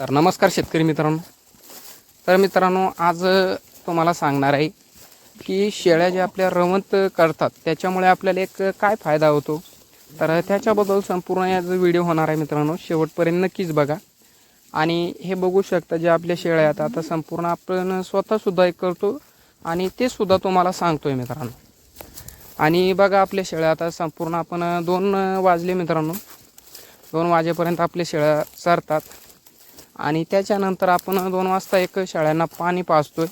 तर नमस्कार शेतकरी मित्रांनो. तर मित्रांनो आज तुम्हाला सांगणार आहे की शेळ्या ज्या आपल्या रवंत करतात त्याच्यामुळे आपल्याला एक काय फायदा होतो? तर त्याच्याबद्दल संपूर्ण याचा व्हिडिओ होणार आहे मित्रांनो. शेवटपर्यंत नक्कीच बघा. आणि हे बघू शकता जे आपल्या शेळ्या आहेत आता संपूर्ण आपण स्वतःसुद्धा एक करतो आणि ते सुद्धा तुम्हाला सांगतोय मित्रांनो. आणि बघा आपल्या शेळ्या आता संपूर्ण आपण दोन वाजले मित्रांनो. दोन वाजेपर्यंत आपल्या शेळ्या चरतात. आणि त्याच्यानंतर आपण दोन वाजता एक शेळ्यांना पाणी पाजतोय.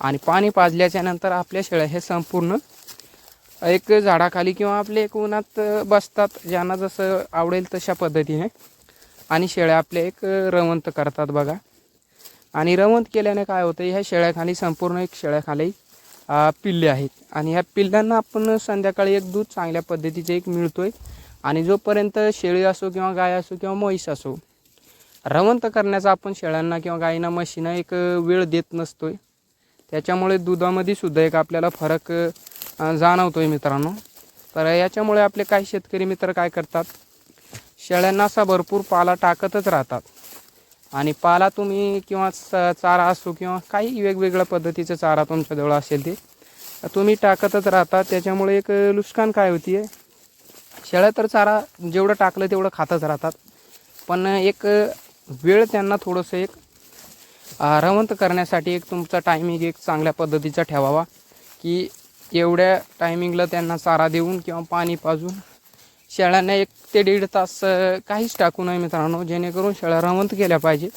आणि पाणी पाजल्याच्या नंतर आपल्या शेळ्या हे संपूर्ण एक झाडाखाली किंवा आपले एक उन्हात बसतात ज्यांना जसं आवडेल तशा पद्धतीने. आणि शेळ्या आपल्या एक रवंत करतात बघा. आणि रवंत केल्याने काय होतं ह्या शेळ्याखाली संपूर्ण एक शेळ्याखाली पिल्ले आहेत. आणि ह्या पिल्लांना आपण संध्याकाळी एक दूध चांगल्या पद्धतीचे एक मिळतोय. आणि जोपर्यंत शेळी असो किंवा गाय असो किंवा म्हैस असो रवंत करण्याचा आपण शेळ्यांना किंवा गायींना म्हशींना एक वेळ देत नसतोय. त्याच्यामुळे दुधामध्ये सुद्धा एक आपल्याला फरक जाणवतो आहे मित्रांनो. तर याच्यामुळे आपले काही शेतकरी मित्र काय करतात? शेळ्यांना असा भरपूर पाला टाकतच राहतात. आणि पाला तुम्ही किंवा चारा असो किंवा काही वेगवेगळ्या पद्धतीचा चारा तुमच्याजवळ असेल ते तुम्ही टाकतच राहता. त्याच्यामुळे एक नुकसान काय होती आहे शेळ्या तर चारा जेवढं टाकलं तेवढं खातच राहतात. पण एक वेळ त्यांना थोडंसं एक आरामंत करण्यासाठी एक तुमचा टायमिंग एक चांगल्या पद्धतीचा ठेवावा. की एवढ्या टायमिंगला त्यांना चारा देऊन किंवा पाणी पाजून शेळ्यांना एक ते दीड तास काहीच टाकू नये मित्रांनो. जेणेकरून शेळ्या रवंत केल्या पाहिजे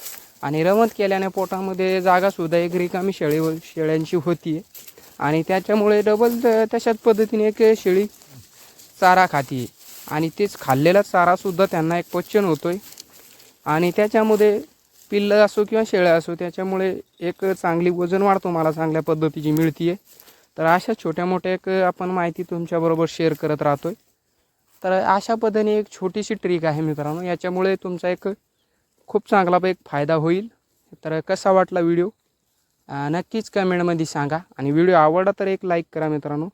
आणि रवंत केल्याने पोटामध्ये जागासुद्धा एक रिकामी शेळी शेळ्यांची होती आणि त्याच्यामुळे डबल तशाच पद्धतीने एक शेळी चारा खाती आणि तेच खाल्लेला चारासुद्धा त्यांना एक पचन होतो आहे आणि त्याच्यामध्ये पिल्लं असो किंवा शेळ्या असो त्याच्यामुळे एक चांगली वजन वाढतो मला चांगल्या पद्धतीची मिळते तर अशा छोट्या मोठ्या एक आपण माहिती तुमच्याबरोबर शेअर करत राहतो आहे तर अशा पद्धतीने एक छोटीशी ट्रिक आहे मित्रांनो याच्यामुळे तुमचा एक खूप चांगला एक फायदा होईल. तर कसा वाटला व्हिडिओ नक्कीच कमेंटमध्ये सांगा. आणि व्हिडिओ आवडला तर एक लाईक करा मित्रांनो.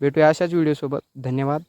भेटूया अशाच व्हिडिओसोबत धन्यवाद.